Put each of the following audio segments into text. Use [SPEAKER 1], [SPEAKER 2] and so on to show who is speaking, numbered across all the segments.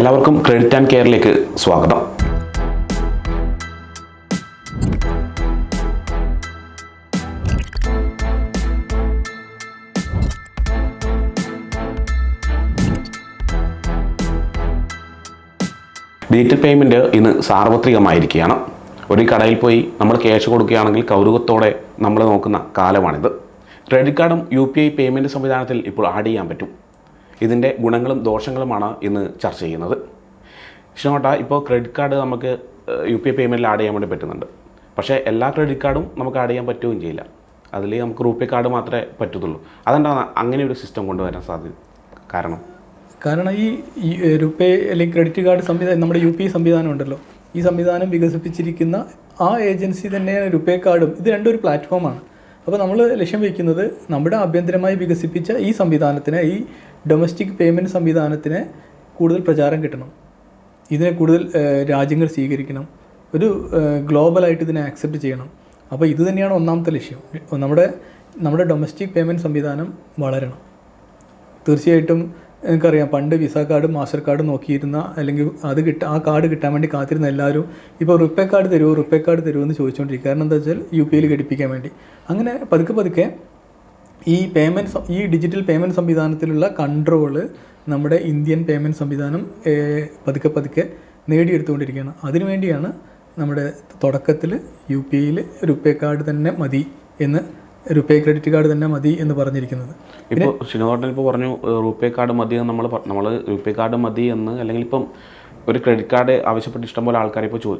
[SPEAKER 1] എല്ലാവർക്കും credit and കെയറിലേക്ക് സ്വാഗതം. Digital payment ഇന്ന് സാർവത്രികമായിരിക്കുകയാണ്. ഒരു കടയിൽ പോയി നമ്മൾ ക്യാഷ് കൊടുക്കുകയാണെങ്കിൽ കൗതുകത്തോടെ നമ്മൾ നോക്കുന്ന കാലമാണിത്. ക്രെഡിറ്റ് കാർഡും യു പി ഐ പേയ്മെന്റ് സംവിധാനത്തിൽ ഇപ്പോൾ ആഡ് ചെയ്യാൻ പറ്റും. ഇതിന്റെ ഗുണങ്ങളും ദോഷങ്ങളുമാണ് ഇന്ന് ചർച്ച ചെയ്യുന്നത്. ഇഷ്ടമട്ട ഇപ്പോൾ ക്രെഡിറ്റ് കാർഡ് നമുക്ക് യു പി ഐ പേയ്മെന്റിൽ ആഡ് ചെയ്യാൻ വേണ്ടി പറ്റുന്നുണ്ട്. പക്ഷേ എല്ലാ ക്രെഡിറ്റ് കാർഡും നമുക്ക് ആഡ് ചെയ്യാൻ പറ്റുകയും ചെയ്യില്ല. അതിൽ നമുക്ക് റൂപ്പേ കാർഡ് മാത്രമേ പറ്റത്തുള്ളൂ. അതെന്താണ് അങ്ങനെ ഒരു സിസ്റ്റം കൊണ്ടുവരാൻ സാധ്യത കാരണം?
[SPEAKER 2] കാരണം ഈ റുപ്പേ റുപേ അല്ലെങ്കിൽ ക്രെഡിറ്റ് കാർഡ് സംവിധാനം നമ്മുടെ യു പി സംവിധാനം ഉണ്ടല്ലോ. ഈ സംവിധാനം വികസിപ്പിച്ചിരിക്കുന്ന ആ ഏജൻസി തന്നെയാണ് റുപേ കാർഡും ഇത് രണ്ടൊരു പ്ലാറ്റ്ഫോമാണ് അപ്പോൾ നമ്മൾ ലക്ഷ്യം വയ്ക്കുന്നത് നമ്മുടെ ആഭ്യന്തരമായി വികസിപ്പിച്ച ഈ സംവിധാനത്തിന് ഈ ഡൊമസ്റ്റിക് പേയ്മെന്റ് സംവിധാനത്തിന് കൂടുതൽ പ്രചാരം കിട്ടണം. ഇതിനെ കൂടുതൽ രാജ്യങ്ങൾ സ്വീകരിക്കണം. ഒരു ഗ്ലോബലായിട്ട് ഇതിനെ ആക്സെപ്റ്റ് ചെയ്യണം. അപ്പോൾ ഇത് തന്നെയാണ് ഒന്നാമത്തെ ലക്ഷ്യം. നമ്മുടെ നമ്മുടെ ഡൊമസ്റ്റിക് പേയ്മെന്റ് സംവിധാനം വളരണം. തീർച്ചയായിട്ടും നിങ്ങൾക്കറിയാം പണ്ട് വിസ കാർഡ് മാസ്റ്റർ കാർഡ് നോക്കിയിരുന്ന അല്ലെങ്കിൽ അത് കിട്ട ആ കാർഡ് കിട്ടാൻ വേണ്ടി കാത്തിരുന്ന എല്ലാവരും ഇപ്പോൾ റുപ്പേ കാർഡ് തരുമോ റുപ്പേ കാർഡ് തരുമോ എന്ന് ചോദിച്ചുകൊണ്ടിരിക്കുക കാരണം എന്താ വെച്ചാൽ യു പി ഐയിൽ ഘടിപ്പിക്കാൻ വേണ്ടി. അങ്ങനെ പതുക്കെ പതുക്കെ ഈ പേയ്മെന്റ് ഈ ഡിജിറ്റൽ പേയ്മെന്റ് സംവിധാനത്തിലുള്ള കൺട്രോൾ നമ്മുടെ ഇന്ത്യൻ പേയ്മെന്റ് സംവിധാനം പതുക്കെ പതുക്കെ നേടിയെടുത്തുകൊണ്ടിരിക്കുകയാണ്. അതിനുവേണ്ടിയാണ് നമ്മുടെ തുടക്കത്തിൽ യു പി ഐയിൽ റുപ്പേ കാർഡ് തന്നെ മതി എന്ന് റുപ്പേ ക്രെഡിറ്റ് കാർഡ് തന്നെ മതി എന്ന് പറഞ്ഞിരിക്കുന്നത്.
[SPEAKER 1] ഇപ്പോൾ ശ്രീനോട്ടൻ ഇപ്പോൾ പറഞ്ഞു റുപേ കാർഡ് മതി എന്ന് നമ്മൾ നമ്മൾ റുപേ കാർഡ് മതി എന്ന് അല്ലെങ്കിൽ ഇപ്പം ഒരു ക്രെഡിറ്റ് കാർഡ് ആവശ്യപ്പെട്ട് ഇഷ്ടംപോലെ ആൾക്കാരെ ഇപ്പോൾ ചോ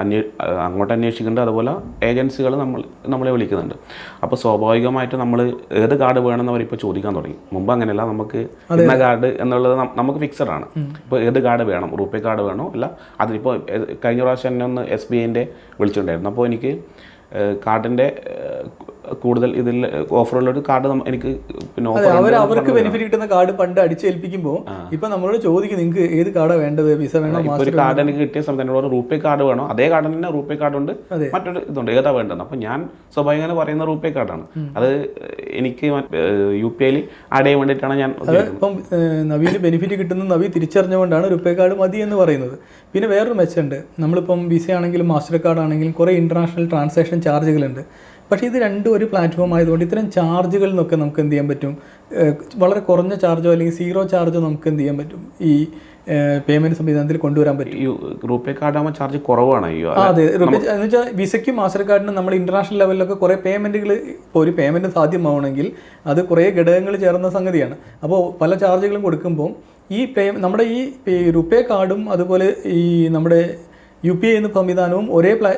[SPEAKER 1] അന്വേ അങ്ങോട്ട് അന്വേഷിക്കുന്നുണ്ട്. അതുപോലെ ഏജൻസികൾ നമ്മൾ നമ്മളെ വിളിക്കുന്നുണ്ട്. അപ്പോൾ സ്വാഭാവികമായിട്ട് നമ്മൾ ഏത് കാർഡ് വേണമെന്ന് അവരിപ്പോൾ ചോദിക്കാൻ തുടങ്ങി. മുമ്പ് അങ്ങനെയല്ല. നമുക്ക് ഇന്ന കാർഡ് എന്നുള്ളത് നമുക്ക് ഫിക്സഡ് ആണ്. ഇപ്പോൾ ഏത് കാർഡ് വേണം? റൂപേ കാർഡ് വേണോ? അല്ല അതിനിപ്പോൾ കഴിഞ്ഞ പ്രാവശ്യം എന്നെ ഒന്ന് എസ് ബി ഐന്റെ വിളിച്ചിട്ടുണ്ടായിരുന്നു. അപ്പോൾ എനിക്ക് കാർഡിന്റെ കൂടുതൽ ഇതിൽ ഓഫറുള്ള ഒരു കാർഡ് എനിക്ക് പിന്നെ ഓഫർ
[SPEAKER 2] അവർ അവർക്ക് ബെനിഫിറ്റ് കിട്ടുന്ന കാർഡ് പണ്ട് അടിച്ചേൽപ്പിക്കുമ്പോൾ ഇപ്പൊ നമ്മളോട് ചോദിക്കും നിങ്ങൾക്ക് ഏത് കാർഡാണ് വേണ്ടത്? വിസ വേണോ
[SPEAKER 1] ഒരു കാർഡ് എനിക്ക് കിട്ടിയ സമയത്ത് എന്നോട് റൂപേ കാർഡ് വേണോ? അതേ കാർഡ് തന്നെ റൂപേ കാർഡ് ഉണ്ട്. മറ്റൊരു ഇതുണ്ട് ഏതാ വേണ്ടത് അപ്പൊ ഞാൻ സ്വാഭാവികമായി പറയുന്ന റൂപേ കാർഡാണ് അത് എനിക്ക് യു പി ഐയിൽ ആഡ് ചെയ്യാൻ വേണ്ടിയിട്ടാണ് ഞാൻ.
[SPEAKER 2] ഇപ്പം നവീന് ബെനിഫിറ്റ് കിട്ടുന്ന നവി തിരിച്ചറിഞ്ഞുകൊണ്ടാണ് റുപ്പേ കാർഡ് മതി എന്ന് പറയുന്നത്. പിന്നെ വേറൊരു മെച്ചമുണ്ട്. നമ്മളിപ്പം വിസ ആണെങ്കിലും മാസ്റ്റർ കാർഡ് ആണെങ്കിലും കുറേ ഇന്റർനാഷണൽ ട്രാൻസാക്ഷൻ ചാർജുകളുണ്ട് പക്ഷേ ഇത് രണ്ടും ഒരു പ്ലാറ്റ്ഫോം ആയതുകൊണ്ട് ഇത്തരം ചാർജുകളിൽ നിന്നൊക്കെ നമുക്ക് എന്ത് ചെയ്യാൻ പറ്റും? വളരെ കുറഞ്ഞ ചാർജോ അല്ലെങ്കിൽ സീറോ ചാർജോ നമുക്ക് എന്ത് ചെയ്യാൻ പറ്റും? ഈ പേയ്മെന്റ് സംവിധാനത്തിൽ കൊണ്ടുവരാൻ പറ്റും.
[SPEAKER 1] ഈ റൂപേ ചാർജ് കുറവാണ്. അയ്യോ
[SPEAKER 2] അതെ എന്ന് വെച്ചാൽ വിസയ്ക്കും മാസ്റ്റർ കാർഡിനും നമ്മൾ ഇന്റർനാഷണൽ ലെവലിലൊക്കെ കുറേ പേയ്മെന്റുകൾ ഇപ്പോൾ ഒരു പേയ്മെന്റ് സാധ്യമാവണമെങ്കിൽ അത് കുറേ ഘടകങ്ങൾ ചേർന്ന സംഗതിയാണ്. അപ്പോൾ പല ചാർജുകളും കൊടുക്കുമ്പോൾ ഈ പേ നമ്മുടെ ഈ റുപേ കാർഡും അതുപോലെ ഈ നമ്മുടെ യു പി ഐ എന്ന സംവിധാനവും ഒരേ പ്ലാ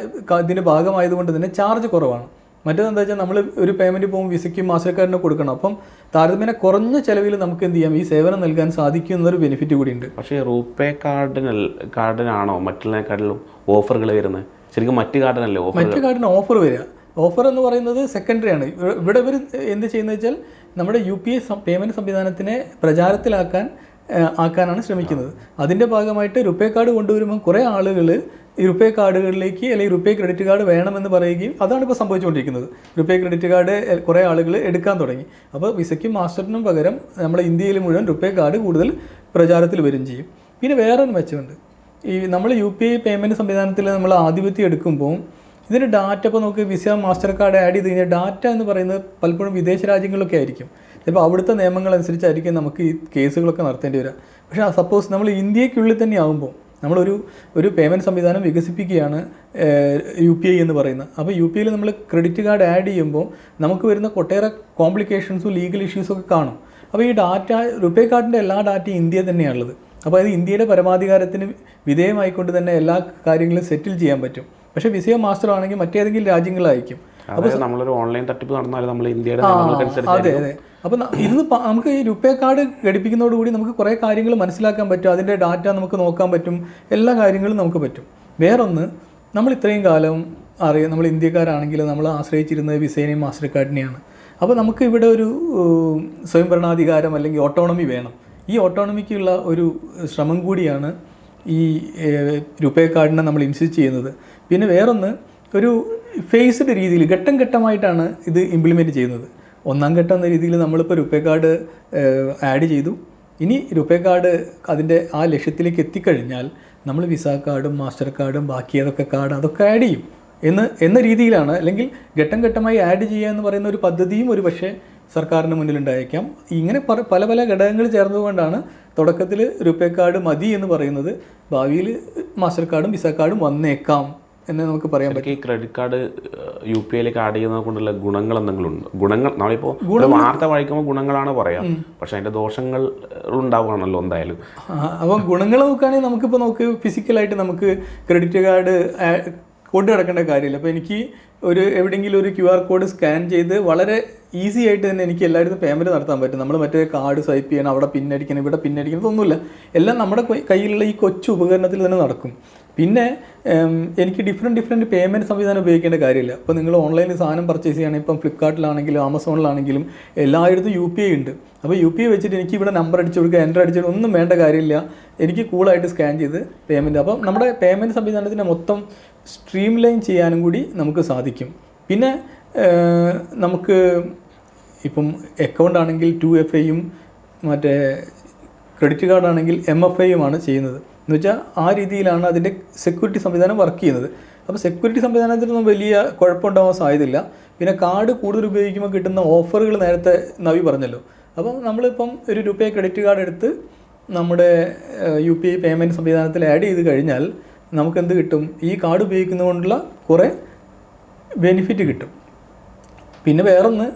[SPEAKER 2] ഇതിന്റെ ഭാഗമായതുകൊണ്ട് തന്നെ ചാർജ് കുറവാണ്. മറ്റേത് എന്താ വെച്ചാൽ നമ്മൾ ഒരു പേയ്മെന്റ് പോകുമ്പോൾ വിസയ്ക്കും മാസ്റ്റർ കൊടുക്കണം. അപ്പം താരതമ്യേന കുറഞ്ഞ ചിലവിൽ നമുക്ക് എന്ത് ചെയ്യാം? ഈ സേവനം നൽകാൻ സാധിക്കും എന്നൊരു ബെനിഫിറ്റ് കൂടിയുണ്ട്
[SPEAKER 1] പക്ഷേ റൂപേ കാർഡിന് കാർഡിനാണോ മറ്റുള്ളതിനെക്കാട്ടിലും ഓഫറുകൾ വരുന്നത്? ശരിക്കും മറ്റ് കാർഡിനല്ലേ ഓഫർ
[SPEAKER 2] മറ്റു കാർഡിന് ഓഫർ വരിക. ഓഫർ എന്ന് പറയുന്നത് സെക്കൻഡറി ആണ്. ഇവിടെ ഇവർ എന്ത് ചെയ്യുന്നത് വെച്ചാൽ നമ്മുടെ യു പി ഐ പേയ്മെന്റ് സംവിധാനത്തിനെ പ്രചാരത്തിലാക്കാൻ ആക്കാനാണ് ശ്രമിക്കുന്നത്. അതിന്റെ ഭാഗമായിട്ട് റുപ്പേ കാർഡ് കൊണ്ടുവരുമ്പോൾ കുറേ ആളുകൾ ഈ റുപ്പേ കാർഡുകളിലേക്ക് അല്ലെങ്കിൽ റുപ്പേ ക്രെഡിറ്റ് കാർഡ് വേണമെന്ന് പറയുകയും അതാണ് ഇപ്പോൾ സംഭവിച്ചുകൊണ്ടിരിക്കുന്നത്. റുപ്പേ ക്രെഡിറ്റ് കാർഡ് കുറേ ആളുകൾ എടുക്കാൻ തുടങ്ങി. അപ്പോൾ വിസയ്ക്കും മാസ്റ്ററിനും പകരം നമ്മുടെ ഇന്ത്യയിൽ മുഴുവൻ റുപ്പേ കാർഡ് കൂടുതൽ പ്രചാരത്തിൽ വരും ചെയ്യും. പിന്നെ വേറൊരു മെച്ചമുണ്ട് ഈ നമ്മൾ യു പി ഐ പേയ്മെന്റ് സംവിധാനത്തിൽ നമ്മൾ ആധിപത്യം എടുക്കുമ്പോൾ ഇതിന്റെ ഡാറ്റ ഇപ്പോൾ നമുക്ക് വിസ മാസ്റ്റർ കാർഡ് ആഡ് ചെയ്ത് കഴിഞ്ഞാൽ ഡാറ്റ എന്ന് പറയുന്നത് പലപ്പോഴും വിദേശ രാജ്യങ്ങളിലൊക്കെ ആയിരിക്കും. ചിലപ്പോൾ അവിടുത്തെ നിയമങ്ങൾ അനുസരിച്ചായിരിക്കും നമുക്ക് ഈ കേസുകളൊക്കെ നടത്തേണ്ടി വരിക. പക്ഷേ സപ്പോസ് നമ്മൾ ഇന്ത്യക്കുള്ളിൽ തന്നെ ആകുമ്പോൾ നമ്മളൊരു ഒരു പേയ്മെന്റ് സംവിധാനം വികസിപ്പിക്കുകയാണ് യു പി ഐ എന്ന് പറയുന്നത്. അപ്പോൾ യു പി ഐയിൽ നമ്മൾ ക്രെഡിറ്റ് കാർഡ് ആഡ് ചെയ്യുമ്പോൾ നമുക്ക് വരുന്ന ഒട്ടേറെ കോംപ്ലിക്കേഷൻസും ലീഗൽ ഇഷ്യൂസും ഒക്കെ കാണും. അപ്പോൾ ഈ ഡാറ്റ റുപേ കാർഡിന്റെ എല്ലാ ഡാറ്റയും ഇന്ത്യ തന്നെയാണുള്ളത് അപ്പോൾ അത് ഇന്ത്യയുടെ പരമാധികാരത്തിന് വിധേയമായിക്കൊണ്ട് തന്നെ എല്ലാ കാര്യങ്ങളും സെറ്റിൽ ചെയ്യാൻ പറ്റും. പക്ഷേ വിസയോ മാസ്റ്റർ ആണെങ്കിൽ മറ്റേതെങ്കിലും രാജ്യങ്ങളായിരിക്കും.
[SPEAKER 1] അതായത് നമ്മളൊരു ഓൺലൈൻ തട്ടിപ്പ് നടന്നാൽ നമ്മൾ ഇന്ത്യയുടെ
[SPEAKER 2] അതെ അതെ. അപ്പോൾ ഇന്ന് നമുക്ക് ഈ രൂപേ കാർഡ് ഘടിപ്പിക്കുന്നതോടുകൂടി നമുക്ക് കുറേ കാര്യങ്ങൾ മനസ്സിലാക്കാൻ പറ്റും അതിന്റെ ഡാറ്റ നമുക്ക് നോക്കാൻ പറ്റും എല്ലാ കാര്യങ്ങളും നമുക്ക് പറ്റും. വേറൊന്ന് നമ്മൾ ഇത്രയും കാലം അറിയാം നമ്മൾ ഇന്ത്യക്കാരാണെങ്കിൽ നമ്മൾ ആശ്രയിച്ചിരുന്നത് വിസേനയും മാസ്റ്റർ കാർഡിനെയാണ് അപ്പോൾ നമുക്ക് ഇവിടെ ഒരു സ്വയംഭരണാധികാരം അല്ലെങ്കിൽ ഓട്ടോണമി വേണം. ഈ ഓട്ടോണമിക്കുള്ള ഒരു ശ്രമം കൂടിയാണ് ഈ രൂപേ കാർഡിനെ നമ്മൾ ഇൻസിസ്റ്റ് ചെയ്യുന്നത്. പിന്നെ വേറൊന്ന് ഒരു ഫേസ്ഡ് രീതിയിൽ ഘട്ടം ഘട്ടമായിട്ടാണ് ഇത് ഇംപ്ലിമെന്റ് ചെയ്യുന്നത്. ഒന്നാം ഘട്ടം എന്ന രീതിയിൽ നമ്മളിപ്പോൾ റുപേ കാർഡ് ആഡ് ചെയ്തു. ഇനി റുപേ കാർഡ് അതിന്റെ ആ ലക്ഷ്യത്തിലേക്ക് എത്തിക്കഴിഞ്ഞാൽ നമ്മൾ വിസ കാർഡും മാസ്റ്റർ കാർഡും ബാക്കി ഏതൊക്കെ കാർഡ് അതൊക്കെ ആഡ് ചെയ്യും. എന്ന് എന്ന രീതിയിലാണ് അല്ലെങ്കിൽ ഘട്ടം ഘട്ടമായി ആഡ് ചെയ്യുക എന്ന് പറയുന്ന ഒരു പദ്ധതിയും ഒരു പക്ഷേ സർക്കാരിന് മുന്നിലുണ്ടായേക്കാം ഇങ്ങനെ പല പല ഘടകങ്ങൾ ചേർന്നതുകൊണ്ടാണ് തുടക്കത്തിൽ റുപേ കാർഡ് മതി എന്ന് പറയുന്നത്. ഭാവിയിൽ മാസ്റ്റർ കാർഡും വിസ കാർഡും വന്നേക്കാം. എന്ന് നമുക്ക് പറയാൻ പറ്റും.
[SPEAKER 1] ഈ ക്രെഡിറ്റ് കാർഡ് യു പി ഐയിലേക്ക് ആഡ് ചെയ്യുന്നത് കൊണ്ടുള്ള ഗുണങ്ങൾ എന്തെങ്കിലും ഉണ്ട് ഗുണങ്ങൾ നമ്മളിപ്പോൾ ഒരു വാർത്ത വായിക്കുമ്പോൾ ഗുണങ്ങളാണ് പറയാം. പക്ഷെ അതിന്റെ ദോഷങ്ങൾ ഉണ്ടാവുകയാണല്ലോ എന്തായാലും.
[SPEAKER 2] ആ, അപ്പം ഗുണങ്ങൾ നോക്കുകയാണെങ്കിൽ നമുക്കിപ്പോൾ നമുക്ക് ഫിസിക്കലായിട്ട് നമുക്ക് ക്രെഡിറ്റ് കാർഡ് കൊണ്ടു കിടക്കേണ്ട കാര്യമില്ല. അപ്പോൾ എനിക്ക് ഒരു എവിടെയെങ്കിലും ഒരു ക്യു ആർ കോഡ് സ്കാൻ ചെയ്ത് വളരെ ഈസി ആയിട്ട് തന്നെ എനിക്ക് എല്ലായിടത്തും പേയ്മെന്റ് നടത്താൻ പറ്റും. നമ്മൾ മറ്റേ കാർഡ് സ്വൈപ്പ് ചെയ്യണം അവിടെ പിന്നടിക്കണം ഇവിടെ പിന്നടിക്കണം ഇതൊന്നുമില്ല. എല്ലാം നമ്മുടെ കയ്യിലുള്ള ഈ കൊച്ചു ഉപകരണത്തിൽ തന്നെ നടക്കും. പിന്നെ എനിക്ക് ഡിഫറെന്റ് ഡിഫറെന്റ് പേയ്മെന്റ് സംവിധാനം ഉപയോഗിക്കേണ്ട കാര്യമില്ല. ഇപ്പോൾ നിങ്ങൾ ഓൺലൈനിൽ സാധനം പർച്ചേസ് ചെയ്യുകയാണെങ്കിൽ ഇപ്പം ഫ്ലിപ്കാർട്ടിലാണെങ്കിലും ആമസോണിലാണെങ്കിലും എല്ലായിടത്തും യു പി ഐ ഉണ്ട്. അപ്പോൾ യു പി ഐ വെച്ചിട്ട് എനിക്ക് ഇവിടെ നമ്പർ അടിച്ചു കൊടുക്കുക എന്റർ അടിച്ചു കൊടുക്കുക ഒന്നും വേണ്ട കാര്യമില്ല. എനിക്ക് കൂളായിട്ട് സ്കാൻ ചെയ്ത് പേയ്മെന്റ് അപ്പം നമ്മുടെ പേയ്മെന്റ് സംവിധാനത്തിനെ മൊത്തം സ്ട്രീം ലൈൻ ചെയ്യാനും കൂടി നമുക്ക് സാധിക്കും. പിന്നെ നമുക്ക് ഇപ്പം അക്കൗണ്ട് ആണെങ്കിൽ ടു എഫ് ഐയും മറ്റേ ക്രെഡിറ്റ് കാർഡാണെങ്കിൽ എം എഫ് ഐയുമാണ് ചെയ്യുന്നത്. എന്ന് വെച്ചാൽ ആ രീതിയിലാണ് അതിന്റെ സെക്യൂരിറ്റി സംവിധാനം വർക്ക് ചെയ്യുന്നത്. അപ്പോൾ സെക്യൂരിറ്റി സംവിധാനത്തിനൊന്നും വലിയ കുഴപ്പമുണ്ടാവാൻ സാധ്യതയില്ല. പിന്നെ കാർഡ് കൂടുതൽ ഉപയോഗിക്കുമ്പോൾ കിട്ടുന്ന ഓഫറുകൾ നേരത്തെ നവി പറഞ്ഞല്ലോ. അപ്പം നമ്മളിപ്പം ഒരു രൂപയെ ക്രെഡിറ്റ് കാർഡ് എടുത്ത് നമ്മുടെ യു പി ഐ പേയ്മെന്റ് സംവിധാനത്തിൽ ആഡ് ചെയ്ത് കഴിഞ്ഞാൽ നമുക്ക് എന്ത് കിട്ടും? ഈ കാർഡ് ഉപയോഗിക്കുന്നതുകൊണ്ടുള്ള കുറേ ബെനിഫിറ്റ് കിട്ടും. പിന്നെ വേറൊന്ന്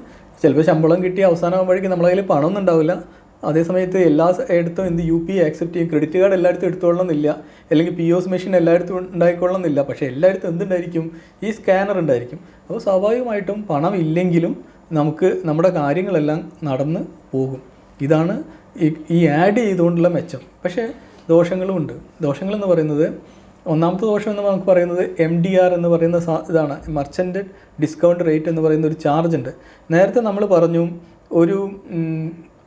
[SPEAKER 2] ചിലപ്പോൾ ശമ്പളം കിട്ടി അവസാനമാകുമ്പോഴേക്കും നമ്മളെ കയ്യിൽ പണമൊന്നും ഉണ്ടാവില്ല. അതേ സമയത്ത് എല്ലാ ഇടത്തും എന്ത് യു പി ആക്സെപ്റ്റ് ചെയ്യും. ക്രെഡിറ്റ് കാർഡ് എല്ലായിടത്തും എടുത്തോളണമെന്നില്ല അല്ലെങ്കിൽ പി ഒസ് മെഷീൻ എല്ലായിടത്തും ഉണ്ടായിക്കൊള്ളണമെന്നില്ല. പക്ഷേ എല്ലായിടത്തും എന്തുണ്ടായിരിക്കും? ഈ സ്കാനർ ഉണ്ടായിരിക്കും. അപ്പോൾ സ്വാഭാവികമായിട്ടും പണം ഇല്ലെങ്കിലും നമുക്ക് നമ്മുടെ കാര്യങ്ങളെല്ലാം നടന്ന് പോകും. ഇതാണ് ഈ ആഡ് ചെയ്തുകൊണ്ടുള്ള മെച്ചം. പക്ഷേ ദോഷങ്ങളും ഉണ്ട്. ദോഷങ്ങളെന്ന് പറയുന്നത് ഒന്നാമത്തെ ദോഷം എന്ന് നമുക്ക് പറയുന്നത് എം ഡി ആർ എന്ന് പറയുന്ന ഇതാണ്. മർച്ചന്റ് ഡിസ്കൗണ്ട് റേറ്റ് എന്ന് പറയുന്ന ഒരു ചാർജ് ഉണ്ട്. നേരത്തെ നമ്മൾ പറഞ്ഞു ഒരു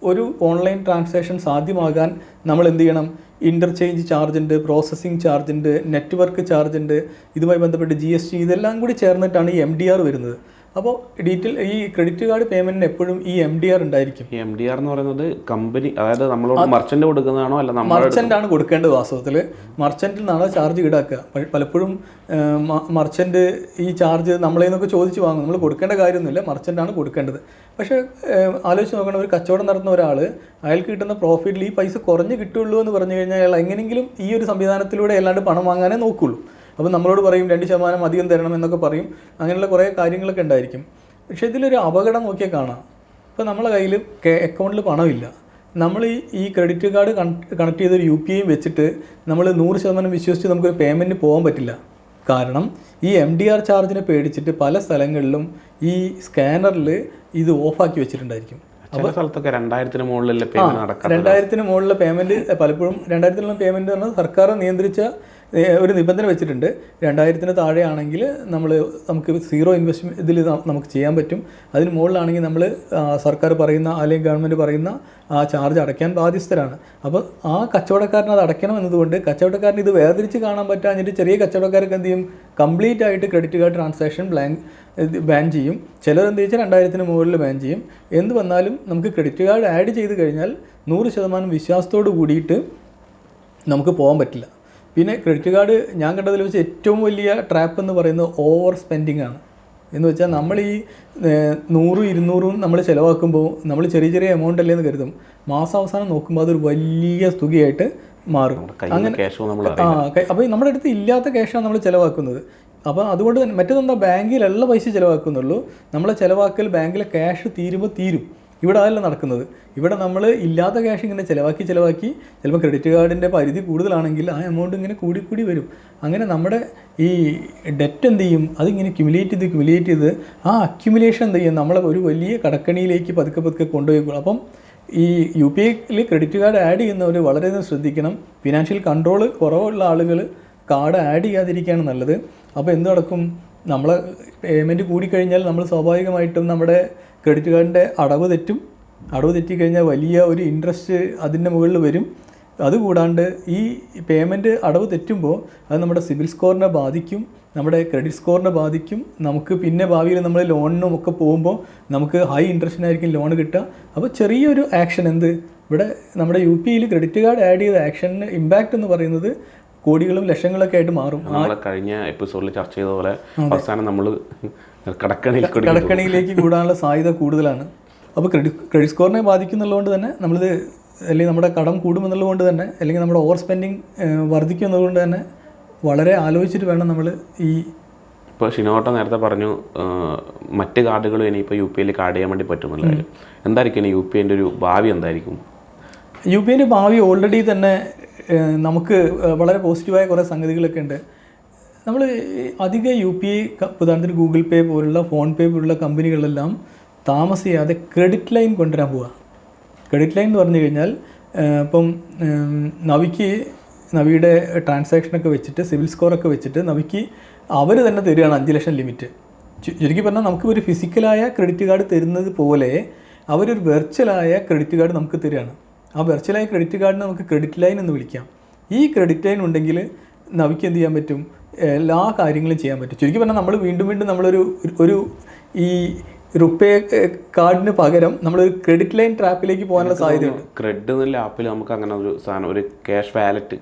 [SPEAKER 2] ഒരു ഓൺലൈൻ ട്രാൻസാക്ഷൻ സാധ്യമാകാൻ നമ്മൾ എന്ത് ചെയ്യണം? ഇന്റർചേഞ്ച് ചാർജ് ഉണ്ട് പ്രോസസ്സിംഗ് ചാർജ് ഉണ്ട് നെറ്റ്വർക്ക് ചാർജ് ഉണ്ട്. ഇതുമായി ബന്ധപ്പെട്ട് ജി എസ് ടി ഇതെല്ലാം കൂടി ചേർന്നിട്ടാണ് ഈ എം ഡി ആർ വരുന്നത്. അപ്പോൾ ഡീറ്റെയിൽ ഈ ക്രെഡിറ്റ് കാർഡ് പേയ്മെന്റിന് എപ്പോഴും ഈ എം ഡി ആർ ഉണ്ടായിരിക്കും.
[SPEAKER 1] എം ഡി ആർ എന്ന് പറയുന്നത് കമ്പനി അതായത് നമ്മളോട് മർച്ചന്റ് കൊടുക്കുന്നതാണോ അല്ല നമ്മൾ
[SPEAKER 2] മർച്ചന്റ് ആണ് കൊടുക്കേണ്ടത് വാസ്തവത്തിൽ മർച്ചന്റിൽ നിന്നാണ് ചാർജ് ഈടാക്കുക. പലപ്പോഴും മർച്ചന്റ് ഈ ചാർജ് നമ്മളെ നിന്നൊക്കെ ചോദിച്ച് വാങ്ങും. നമ്മൾ കൊടുക്കേണ്ട കാര്യമൊന്നുമില്ല. മർച്ചന്റ് ആണ് കൊടുക്കേണ്ടത്. പക്ഷേ ആലോചിച്ച് നോക്കണം. ഒരു കച്ചവടം നടത്തുന്ന ഒരാൾ അയാൾക്ക് കിട്ടുന്ന പ്രോഫിറ്റിൽ ഈ പൈസ കുറഞ്ഞ് കിട്ടുള്ളൂ എന്ന് പറഞ്ഞു കഴിഞ്ഞാൽ അയാൾ എങ്ങനെയെങ്കിലും ഈ ഒരു സംവിധാനത്തിലൂടെ അല്ലാണ്ട് പണം വാങ്ങാനേ നോക്കുള്ളൂ. അപ്പോൾ നമ്മളോട് പറയും രണ്ട് ശതമാനം അധികം തരണം എന്നൊക്കെ പറയും. അങ്ങനെയുള്ള കുറേ കാര്യങ്ങളൊക്കെ ഉണ്ടായിരിക്കും. പക്ഷേ ഇതിലൊരു അപകടം നോക്കിയാൽ കാണാം. ഇപ്പോൾ നമ്മളെ കയ്യിൽ അക്കൗണ്ടിൽ പണമില്ല. നമ്മൾ ഈ ഈ ക്രെഡിറ്റ് കാർഡ് കണക്ട് ചെയ്തൊരു യു പി ഐയും വെച്ചിട്ട് നമ്മൾ നൂറ് ശതമാനം വിശ്വസിച്ച് നമുക്കൊരു പേയ്മെന്റിന് പോകാൻ പറ്റില്ല. കാരണം ഈ എം ഡി ആർ ചാർജിനെ പേടിച്ചിട്ട് പല സ്ഥലങ്ങളിലും ഈ സ്കാനറിൽ ഇത് ഓഫാക്കി വെച്ചിട്ടുണ്ടായിരിക്കും.
[SPEAKER 1] അപ്പോൾ സ്ഥലത്തൊക്കെ രണ്ടായിരത്തിന് മുകളിലെ പേയ്മെന്റ് നടക്കാം
[SPEAKER 2] രണ്ടായിരത്തിന് മുകളിലെ പേയ്മെന്റ് പലപ്പോഴും രണ്ടായിരത്തിനുള്ള പേയ്മെന്റ് പറഞ്ഞാൽ സർക്കാർ നിയന്ത്രിച്ച ഒരു നിബന്ധന വെച്ചിട്ടുണ്ട്. രണ്ടായിരത്തിന് താഴെയാണെങ്കിൽ നമ്മൾ നമുക്ക് സീറോ ഇൻവെസ്റ്റ്മെന്റ് ഇതിൽ നമുക്ക് ചെയ്യാൻ പറ്റും. അതിന് മുകളിലാണെങ്കിൽ നമ്മൾ സർക്കാർ പറയുന്ന അല്ലെങ്കിൽ ഗവൺമെന്റ് പറയുന്ന ആ ചാർജ് അടയ്ക്കാൻ ബാധ്യസ്ഥരാണ്. അപ്പോൾ ആ കച്ചവടക്കാരൻ അത് അടയ്ക്കണം എന്നതുകൊണ്ട് കച്ചവടക്കാരന് ഇത് വേർതിരിച്ച് കാണാൻ പറ്റാഞ്ഞിട്ട് ചെറിയ കച്ചവടക്കാർക്ക് എന്ത് ചെയ്യും? കംപ്ലീറ്റ് ആയിട്ട് credit card transaction blank ban ചെയ്യും. ചിലർ എന്ത് വെച്ചാൽ രണ്ടായിരത്തിന് മുകളിൽ ബാൻ ചെയ്യും. എന്ത് വന്നാലും നമുക്ക് ക്രെഡിറ്റ് കാർഡ് ആഡ് ചെയ്ത് കഴിഞ്ഞാൽ നൂറ് ശതമാനം വിശ്വാസത്തോട് കൂടിയിട്ട് നമുക്ക് പോകാൻ പറ്റില്ല. പിന്നെ ക്രെഡിറ്റ് കാർഡ് ഞാൻ കണ്ടതിൽ വെച്ച് ഏറ്റവും വലിയ ട്രാപ്പ് എന്ന് പറയുന്നത് ഓവർ സ്പെൻഡിങ് ആണ്. എന്ന് വെച്ചാൽ നമ്മൾ ഈ നൂറും ഇരുന്നൂറും നമ്മൾ ചിലവാക്കുമ്പോൾ നമ്മൾ ചെറിയ ചെറിയ എമൗണ്ട് അല്ലേ എന്ന് കരുതും. മാസം അവസാനം നോക്കുമ്പോൾ അതൊരു വലിയ തുകയായിട്ട് മാറും.
[SPEAKER 1] അങ്ങനെ
[SPEAKER 2] ആ അപ്പോൾ നമ്മുടെ അടുത്ത് ഇല്ലാത്ത ക്യാഷാണ് നമ്മൾ ചിലവാക്കുന്നത്. അപ്പോൾ അതുകൊണ്ട് തന്നെ മറ്റേതെന്താ? ബാങ്കിലുള്ള പൈസ ചിലവാക്കുന്നുള്ളൂ. നമ്മളെ ചിലവാക്കൽ ബാങ്കിലെ ക്യാഷ് തീരുമ്പോൾ തീരും. ഇവിടെ അതല്ല നടക്കുന്നത്. ഇവിടെ നമ്മൾ ഇല്ലാത്ത ക്യാഷ് ഇങ്ങനെ ചിലവാക്കി ചിലവാക്കി ചിലപ്പോൾ ക്രെഡിറ്റ് കാർഡിന്റെ പരിധി കൂടുതലാണെങ്കിൽ ആ എമൗണ്ട് ഇങ്ങനെ കൂടി കൂടി വരും. അങ്ങനെ നമ്മുടെ ഈ ഡെറ്റ് എന്ത് ചെയ്യും? അതിങ്ങനെ ക്യുമുലേറ്റ് ചെയ്ത് ക്യുമുലേറ്റ് ചെയ്ത് ആ അക്യുമുലേഷൻ എന്ത് ചെയ്യും? നമ്മളെ ഒരു വലിയ കടക്കണിയിലേക്ക് പതുക്കെ പതുക്കെ കൊണ്ടുപോയിക്കോളും. അപ്പം ഈ യു പി ഐയിൽ ക്രെഡിറ്റ് കാർഡ് ആഡ് ചെയ്യുന്നവർ വളരെയധികം ശ്രദ്ധിക്കണം. ഫിനാൻഷ്യൽ കൺട്രോൾ കുറവുള്ള ആളുകൾ കാർഡ് ആഡ് ചെയ്യാതിരിക്കുകയാണ് നല്ലത്. അപ്പോൾ എന്ത് നടക്കും? നമ്മളെ പേയ്മെന്റ് കൂടിക്കഴിഞ്ഞാൽ നമ്മൾ സ്വാഭാവികമായിട്ടും നമ്മുടെ ക്രെഡിറ്റ് കാർഡിന്റെ അടവ് തെറ്റും അടവ് തെറ്റിക്കഴിഞ്ഞാൽ വലിയ ഒരു ഇൻട്രസ്റ്റ് അതിന്റെ മുകളിൽ വരും. അതുകൂടാണ്ട് ഈ പേയ്മെന്റ് അടവ് തെറ്റുമ്പോൾ അത് നമ്മുടെ സിബിൽ സ്കോറിനെ ബാധിക്കും നമ്മുടെ ക്രെഡിറ്റ് സ്കോറിനെ ബാധിക്കും. നമുക്ക് പിന്നെ ഭാവിയിൽ നമ്മൾ ലോണിനും ഒക്കെ പോകുമ്പോൾ നമുക്ക് ഹൈ ഇൻട്രസ്റ്റിനായിരിക്കും ലോൺ കിട്ടുക. അപ്പോൾ ചെറിയൊരു ആക്ഷൻ എന്ത്? ഇവിടെ നമ്മുടെ യു പിയിൽ ക്രെഡിറ്റ് കാർഡ് ആഡ് ചെയ്ത ആക്ഷന് ഇമ്പാക്റ്റ് എന്ന് പറയുന്നത് കോടികളും ലക്ഷങ്ങളൊക്കെ ആയിട്ട് മാറും.
[SPEAKER 1] കഴിഞ്ഞ എപ്പിസോഡിൽ ചർച്ച ചെയ്ത പോലെ അവസാനം നമ്മൾ
[SPEAKER 2] കടക്കണിയിലേക്ക് കൂടാനുള്ള സാധ്യത കൂടുതലാണ്. അപ്പോൾ ക്രെഡിറ്റ് ക്രെഡിറ്റ് സ്കോറിനെ ബാധിക്കുന്നുള്ളതുകൊണ്ട് തന്നെ നമ്മളിത് അല്ലെങ്കിൽ നമ്മുടെ കടം കൂടുമെന്നുള്ളതുകൊണ്ട് തന്നെ അല്ലെങ്കിൽ നമ്മുടെ ഓവർ സ്പെൻഡിങ് വർദ്ധിക്കും എന്നതുകൊണ്ട് തന്നെ വളരെ ആലോചിച്ചിട്ട് വേണം നമ്മൾ ഈ
[SPEAKER 1] ഇപ്പോൾ ഷിനോട്ട നേരത്തെ പറഞ്ഞു മറ്റ് മറ്റ് കാർഡുകളും ഇനിയിപ്പോൾ യു പി ഐയിൽ കാർഡ് ചെയ്യാൻ വേണ്ടി കാര്യം. എന്തായിരിക്കും ഇനി യു പി ഐന്റെ ഒരു ഭാവി എന്തായിരിക്കും?
[SPEAKER 2] യു പി ഐന്റെ ഭാവി ഓൾറെഡി തന്നെ നമുക്ക് വളരെ പോസിറ്റീവായ കുറേ സംഗതികളൊക്കെ ഉണ്ട്. നമ്മൾ അധിക യു പി ഐ ഉദാഹരണത്തിന് ഗൂഗിൾ പേ പോലുള്ള ഫോൺ പേ പോലുള്ള കമ്പനികളെല്ലാം താമസിയാതെ ക്രെഡിറ്റ് ലൈൻ കൊണ്ടുവരാൻ പോവുക ക്രെഡിറ്റ് ലൈൻ എന്ന് പറഞ്ഞു കഴിഞ്ഞാൽ ഇപ്പം നവിക്ക് നവിയുടെ ട്രാൻസാക്ഷനൊക്കെ വെച്ചിട്ട് സിവിൽ സ്കോറൊക്കെ വെച്ചിട്ട് നവിക്ക് അവർ തന്നെ തരികയാണ് അഞ്ച് ലക്ഷം ലിമിറ്റ്. ചുരുക്കി പറഞ്ഞാൽ നമുക്ക് ഒരു ഫിസിക്കലായ ക്രെഡിറ്റ് കാർഡ് തരുന്നത് പോലെ അവരൊരു വെർച്വലായ ക്രെഡിറ്റ് കാർഡ് നമുക്ക് തരികയാണ് ആ വെർച്വലായ ക്രെഡിറ്റ് കാർഡിന് നമുക്ക് ക്രെഡിറ്റ് ലൈൻ എന്ന് വിളിക്കാം. ഈ ക്രെഡിറ്റ് ലൈൻ ഉണ്ടെങ്കിൽ നവിക്ക് എന്ത് ചെയ്യാൻ പറ്റും? എല്ലാ കാര്യങ്ങളും ചെയ്യാൻ പറ്റും. ചുരുക്കി പറഞ്ഞാൽ നമ്മൾ വീണ്ടും വീണ്ടും നമ്മളൊരു ഒരു ഈ റുപ്പേ കാർഡിന് പകരം ഒരു ക്രെഡിറ്റ് ലൈൻ ട്രാപ്പിലേക്ക് പോകാനുള്ള സാധ്യതയുണ്ട്.
[SPEAKER 1] ക്രെഡ് എന്നുള്ള ആപ്പിൽ നമുക്ക് അങ്ങനെ ഒരു സാധനം ഒരു ക്യാഷ് വാലറ്റ്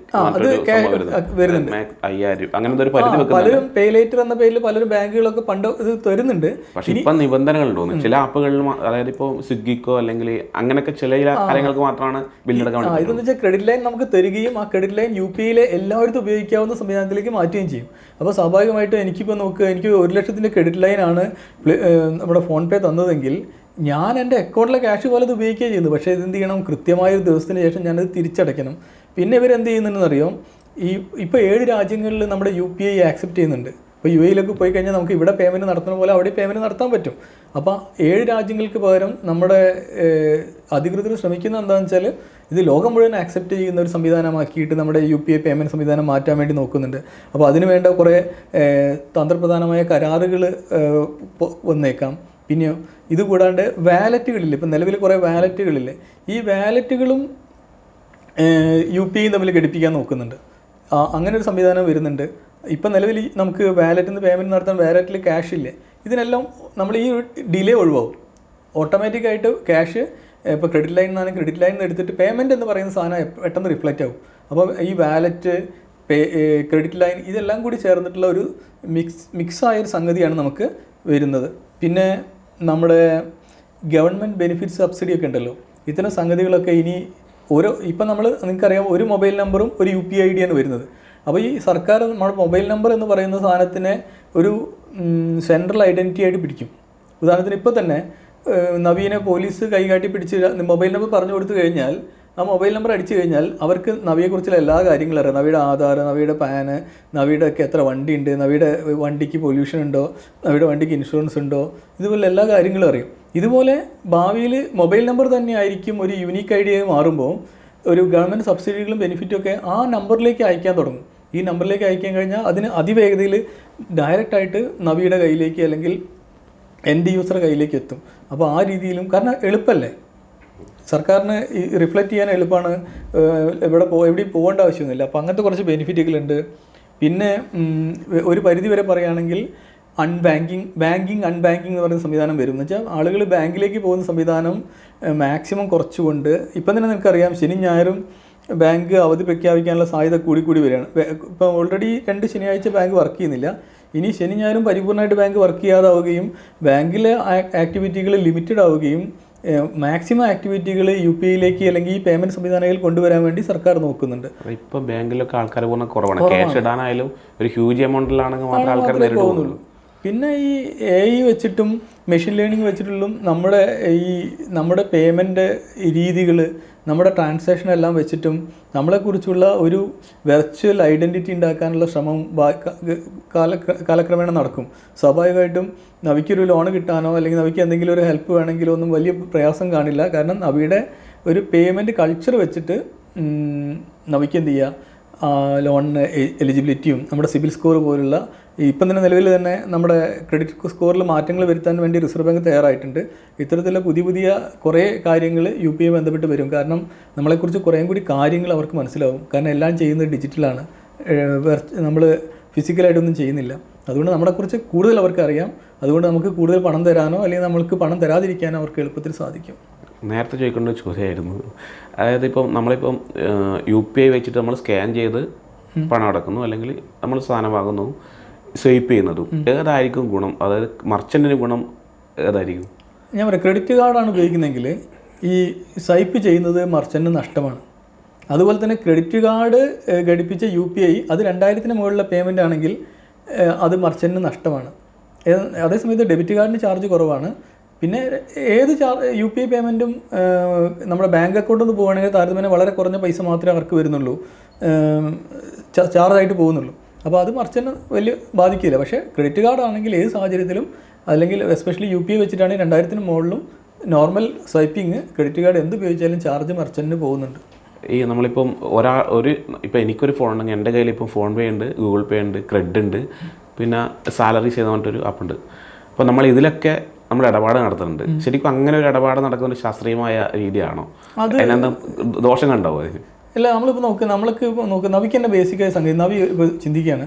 [SPEAKER 2] വരുന്നുണ്ട്.
[SPEAKER 1] അയ്യായിരം അങ്ങനത്തെ ഒരു പരിധി
[SPEAKER 2] പലരും പേ ലേറ്റർ എന്ന പേരിൽ പലരും ബാങ്കുകളൊക്കെ പണ്ട് ഇത് തരുന്നുണ്ട്.
[SPEAKER 1] പക്ഷെ ഇപ്പൊ നിബന്ധനകളുണ്ടോ ചില ആപ്പുകളിൽ അതായത് ഇപ്പോൾ സ്വിഗ്ഗിക്കോ അല്ലെങ്കിൽ അങ്ങനെയൊക്കെ ചില ചില കാര്യങ്ങൾക്ക് മാത്രമാണ് ബില്ലെടുക്കാൻ
[SPEAKER 2] ഇതെന്ന് വെച്ചാൽ ക്രെഡിറ്റ് ലൈൻ നമുക്ക് തരികയും ആ ക്രെഡിറ്റ് ലൈൻ യു പി ഐയിലെ എല്ലായിടത്തും ഉപയോഗിക്കാവുന്ന സംവിധാനത്തിലേക്ക് മാറ്റുകയും ചെയ്യും. അപ്പോൾ സ്വാഭാവികമായിട്ടും എനിക്കിപ്പോൾ നോക്കുക എനിക്ക് ഒരു ലക്ഷത്തിന്റെ ക്രെഡിറ്റ് ലൈൻ ആണ് നമ്മുടെ ഫോൺ പേ തന്നതെങ്കിൽ ഞാൻ എന്റെ അക്കൗണ്ടിലെ ക്യാഷ് പോലെ അത് ഉപയോഗിക്കുകയും ചെയ്യുന്നു പക്ഷേ ഇതെന്ത് ചെയ്യണം? കൃത്യമായ ഒരു ദിവസത്തിന് ശേഷം ഞാനത് തിരിച്ചടയ്ക്കണം. പിന്നെ ഇവരെന്ത് ചെയ്യുന്നുണ്ടെന്ന് അറിയോ ഈ ഇപ്പോൾ ഏഴ് രാജ്യങ്ങളിൽ നമ്മുടെ യു പി ഐ ആക്സെപ്റ്റ് ചെയ്യുന്നുണ്ട്. ഇപ്പോൾ യു എയിലൊക്കെ പോയി കഴിഞ്ഞാൽ നമുക്ക് ഇവിടെ പേയ്മെന്റ് നടത്തുന്ന പോലെ അവിടെ പേയ്മെന്റ് നടത്താൻ പറ്റും. അപ്പോൾ ഏഴ് രാജ്യങ്ങൾക്ക് പകരം നമ്മുടെ അധികൃതർ ശ്രമിക്കുന്നത് എന്താണെന്ന് വെച്ചാൽ ഇത് ലോകം മുഴുവൻ ആക്സെപ്റ്റ് ചെയ്യുന്ന ഒരു സംവിധാനമാക്കിയിട്ട് നമ്മുടെ യു പി ഐ പേയ്മെന്റ് സംവിധാനം മാറ്റാൻ വേണ്ടി നോക്കുന്നുണ്ട്. അപ്പോൾ അതിന് വേണ്ട കുറേ തന്ത്രപ്രധാനമായ കരാറുകൾ വന്നേക്കാം. പിന്നെയോ? ഇത് കൂടാണ്ട് വാലറ്റുകളില്ലേ? ഇപ്പം നിലവിൽ കുറേ വാലറ്റുകളില്ലേ? ഈ വാലറ്റുകളും യു പി ഐയും തമ്മിൽ ഘടിപ്പിക്കാൻ നോക്കുന്നുണ്ട്. അങ്ങനെ ഒരു സംവിധാനം വരുന്നുണ്ട്. ഇപ്പം നിലവിൽ നമുക്ക് വാലറ്റിൽ നിന്ന് പേയ്മെന്റ് നടത്താൻ വാലറ്റിൽ ക്യാഷ് ഇല്ലേ? ഇതിനെല്ലാം നമ്മൾ ഈ ഡിലേ ഒഴിവാകും ഓട്ടോമാറ്റിക്കായിട്ട് ക്യാഷ് ഇപ്പോൾ ക്രെഡിറ്റ് ലൈൻ നിന്നാണ് ക്രെഡിറ്റ് ലൈനിൽ നിന്ന് എടുത്തിട്ട് പേയ്മെന്റ് എന്ന് പറയുന്ന സാധനം പെട്ടെന്ന് റിഫ്ലക്റ്റ് ആകും അപ്പോൾ ഈ വാലറ്റ് പേ ക്രെഡിറ്റ് ലൈൻ ഇതെല്ലാം കൂടി ചേർന്നിട്ടുള്ള ഒരു മിക്സ് മിക്സായ ഒരു സംഗതിയാണ് നമുക്ക് വരുന്നത്. പിന്നെ നമ്മുടെ ഗവൺമെന്റ് ബെനിഫിറ്റ് സബ്സിഡി ഒക്കെ ഉണ്ടല്ലോ. ഇത്തരം സംഗതികളൊക്കെ ഇനി ഓരോ ഇപ്പം നമ്മൾ നിങ്ങൾക്കറിയാം ഒരു മൊബൈൽ നമ്പറും ഒരു യു പി ഐ ഡി ആണ് വരുന്നത്. അപ്പോൾ ഈ സർക്കാർ നമ്മുടെ മൊബൈൽ നമ്പർ എന്ന് പറയുന്ന സാധനത്തിനെ ഒരു സെൻട്രൽ ഐഡന്റിറ്റി ആയിട്ട് പിടിക്കും. ഉദാഹരണത്തിന് ഇപ്പോൾ തന്നെ നവീനെ പോലീസ് കൈകാട്ടി പിടിച്ച് മൊബൈൽ നമ്പർ പറഞ്ഞു കൊടുത്തു കഴിഞ്ഞാൽ ആ മൊബൈൽ നമ്പർ അടിച്ചു കഴിഞ്ഞാൽ അവർക്ക് നവിയെക്കുറിച്ചുള്ള എല്ലാ കാര്യങ്ങളും അറിയാം. നവിയുടെ ആധാർ നവിയുടെ പാന് നവിയുടെ ഒക്കെ എത്ര വണ്ടി ഉണ്ട് നവിയുടെ വണ്ടിക്ക് പൊല്യൂഷൻ ഉണ്ടോ നവിയുടെ വണ്ടിക്ക് ഇൻഷുറൻസ് ഉണ്ടോ ഇതുപോലെ എല്ലാ കാര്യങ്ങളും അറിയും. ഇതുപോലെ ഭാവിയിൽ മൊബൈൽ നമ്പർ തന്നെ ആയിരിക്കും ഒരു യുനീക്ക് ഐ ആയി മാറുമ്പോൾ ഒരു ഗവൺമെന്റ് സബ്സിഡികളും ബെനിഫിറ്റും ഒക്കെ ആ നമ്പറിലേക്ക് അയക്കാൻ തുടങ്ങും. ഈ നമ്പറിലേക്ക് അയക്കാൻ കഴിഞ്ഞാൽ അതിന് അതിവേഗതയിൽ ഡയറക്റ്റായിട്ട് നവിയുടെ കയ്യിലേക്ക് അല്ലെങ്കിൽ എൻഡ് യൂസർ കയ്യിലേക്ക് എത്തും. അപ്പോൾ ആ രീതിയിലും കാരണം എളുപ്പമല്ലേ? സർക്കാരിന് ഈ റിഫ്ലക്റ്റ് ചെയ്യാൻ എളുപ്പമാണ് എവിടെ പോ എവിടെയും പോകേണ്ട ആവശ്യമൊന്നുമില്ല. അപ്പോൾ അങ്ങനത്തെ കുറച്ച് ബെനിഫിറ്റുകളുണ്ട് പിന്നെ ഒരു പരിധി വരെ പറയുകയാണെങ്കിൽ അൺബാങ്കിങ് ബാങ്കിങ് അൺബാങ്കിങ് എന്ന് പറയുന്ന സംവിധാനം വരും. എന്ന് വെച്ചാൽ ആളുകൾ ബാങ്കിലേക്ക് പോകുന്ന സംവിധാനം മാക്സിമം കുറച്ചുകൊണ്ട് ഇപ്പം തന്നെ നിനക്കറിയാം ശനി ഞായറും ബാങ്ക് അവധി പ്രഖ്യാപിക്കാനുള്ള സാധ്യത കൂടി കൂടി വരികയാണ്. ഇപ്പം ഓൾറെഡി രണ്ട് ശനിയാഴ്ച ബാങ്ക് വർക്ക് ചെയ്യുന്നില്ല. ഇനി ശനി ഞായറും പരിപൂർണമായിട്ട് ബാങ്ക് വർക്ക് ചെയ്യാതാവുകയും ബാങ്കിലെ ആക്ടിവിറ്റികൾ ലിമിറ്റഡ് ആവുകയും മാക്സിമം ആക്ടിവിറ്റികൾ യു പി ഐയിലേക്ക് അല്ലെങ്കിൽ ഈ പേയ്മെന്റ് സംവിധാനങ്ങളിൽ കൊണ്ടുവരാൻ വേണ്ടി സർക്കാർ നോക്കുന്നുണ്ട്.
[SPEAKER 1] ഇപ്പോൾ ഇപ്പൊ ബാങ്കിലൊക്കെ ആൾക്കാർ പോകുന്ന കുറവാണ്. ക്യാഷ് ഇടാനായാലും ഒരു ഹ്യൂജ് എമൗണ്ടിലാണെങ്കിൽ മാത്രമേ ആൾക്കാർ നേരിട്ട് പോകുന്നുള്ളൂ.
[SPEAKER 2] പിന്നെ ഈ എ ഐ വെച്ചിട്ടും മെഷീൻ ലേണിംഗ് വെച്ചിട്ടുള്ളും നമ്മുടെ ഈ നമ്മുടെ പേയ്മെന്റ് രീതികൾ നമ്മുടെ ട്രാൻസാക്ഷൻ എല്ലാം വെച്ചിട്ടും നമ്മളെക്കുറിച്ചുള്ള ഒരു വെർച്വൽ ഐഡന്റിറ്റി ഉണ്ടാക്കാനുള്ള ശ്രമം കാല കാലക്രമേണ നടക്കും. സ്വാഭാവികമായിട്ടും നവിക്കൊരു ലോൺ കിട്ടാനോ അല്ലെങ്കിൽ നവിക്ക് എന്തെങ്കിലും ഒരു ഹെൽപ്പ് വേണമെങ്കിലോ ഒന്നും വലിയ പ്രയാസം കാണില്ല. കാരണം നവിയുടെ ഒരു പേയ്മെന്റ് കൾച്ചർ വെച്ചിട്ട് നവിക്ക് എന്ത് ചെയ്യുക ലോണിന് എലിജിബിലിറ്റിയും നമ്മുടെ സിബിൽ സ്കോർ പോലുള്ള ഇപ്പം തന്നെ നിലവിൽ തന്നെ നമ്മുടെ ക്രെഡിറ്റ് സ്കോറിൽ മാറ്റങ്ങൾ വരുത്താൻ വേണ്ടി റിസർവ് ബാങ്ക് തയ്യാറായിട്ടുണ്ട്. ഇത്തരത്തിലുള്ള പുതിയ പുതിയ കുറേ കാര്യങ്ങൾ യു പി ഐ ബന്ധപ്പെട്ട് വരും. കാരണം നമ്മളെക്കുറിച്ച് കുറേയും കൂടി കാര്യങ്ങൾ അവർക്ക് മനസ്സിലാവും. കാരണം എല്ലാം ചെയ്യുന്നത് ഡിജിറ്റലാണ് നമ്മൾ ഫിസിക്കലായിട്ടൊന്നും ചെയ്യുന്നില്ല. അതുകൊണ്ട് നമ്മളെക്കുറിച്ച് കൂടുതൽ അവർക്ക് അറിയാം. അതുകൊണ്ട് നമുക്ക് കൂടുതൽ പണം തരാനോ അല്ലെങ്കിൽ നമ്മൾക്ക് പണം തരാതിരിക്കാനോ അവർക്ക് എളുപ്പത്തിൽ സാധിക്കും.
[SPEAKER 1] നേരത്തെ ചോദിക്കേണ്ട ഒരു ചോദ്യമായിരുന്നു. അതായത് ഇപ്പം നമ്മളിപ്പം യു പി ഐ വെച്ചിട്ട് നമ്മൾ സ്കാൻ ചെയ്ത് പണം അടക്കുന്നു. അല്ലെങ്കിൽ നമ്മൾ സാധനം വാങ്ങുന്നു. സ്വൈപ്പ് ചെയ്യുന്നതും ഏതായിരിക്കും ഗുണം? അതായത് മർച്ചന്റിന് ഗുണം ഏതായിരിക്കും?
[SPEAKER 2] ഞാൻ പറയാം ക്രെഡിറ്റ് കാർഡാണ് ഉപയോഗിക്കുന്നതെങ്കിൽ ഈ സ്വൈപ്പ് ചെയ്യുന്നത് മർച്ചന്റ് നഷ്ടമാണ്. അതുപോലെ തന്നെ ക്രെഡിറ്റ് കാർഡ് ഘടിപ്പിച്ച യു പി ഐ അത് രണ്ടായിരത്തിന് മുകളിലുള്ള പേയ്മെന്റ് ആണെങ്കിൽ അത് മർച്ചന്റിന് നഷ്ടമാണ്. അതേസമയത്ത് ഡെബിറ്റ് കാർഡിന് ചാർജ് കുറവാണ്. പിന്നെ ഏത് ചാർ യു പി ഐ പേയ്മെന്റും നമ്മുടെ ബാങ്ക് അക്കൗണ്ടിൽ നിന്ന് പോകുകയാണെങ്കിൽ താരതമ്യേന വളരെ കുറഞ്ഞ പൈസ മാത്രമേ അവർക്ക് വരുന്നുള്ളൂ. ചാർജായിട്ട് പോകുന്നുള്ളൂ. അപ്പോൾ അത് മർച്ചന് വലിയ ബാധിക്കില്ല. പക്ഷേ ക്രെഡിറ്റ് കാർഡ് ആണെങ്കിൽ ഏത് സാഹചര്യത്തിലും അല്ലെങ്കിൽ എസ്പെഷ്യലി യു പി ഐ വെച്ചിട്ടാണെങ്കിൽ രണ്ടായിരത്തിന് മുകളിലും നോർമൽ സ്വൈപ്പിംഗ് ക്രെഡിറ്റ് കാർഡ് എന്ത് ഉപയോഗിച്ചാലും ചാർജ് മർച്ചന്റിന് പോകുന്നുണ്ട്.
[SPEAKER 1] ഈ നമ്മളിപ്പം ഒരാ ഒരു ഇപ്പം എനിക്കൊരു ഫോൺ ഉണ്ടെങ്കിൽ എന്റെ കയ്യിൽ ഇപ്പം ഫോൺ പേ ഉണ്ട് ഗൂഗിൾ പേ ഉണ്ട് ക്രെഡ് ഉണ്ട് പിന്നെ സാലറി ചെയ്ത് പറഞ്ഞിട്ടൊരു ആപ്പ് ഉണ്ട്. അപ്പോൾ നമ്മൾ ഇതിലൊക്കെ നമ്മൾ ഇടപാട് നടത്തുന്നുണ്ട്. ശരിക്കും അങ്ങനെ ഒരു ഇടപാട് നടക്കുന്ന ഒരു ശാസ്ത്രീയമായ രീതിയാണോ? അതിനെന്താ ദോഷം കണ്ടാവോ അതിന്?
[SPEAKER 2] അല്ല നമ്മളിപ്പോൾ നോക്കുക നമ്മൾക്ക് ഇപ്പോൾ നോക്ക് നവിക്ക് തന്നെ ബേസിക്കായ സംഗതി. നവി ഇപ്പോൾ ചിന്തിക്കുകയാണ്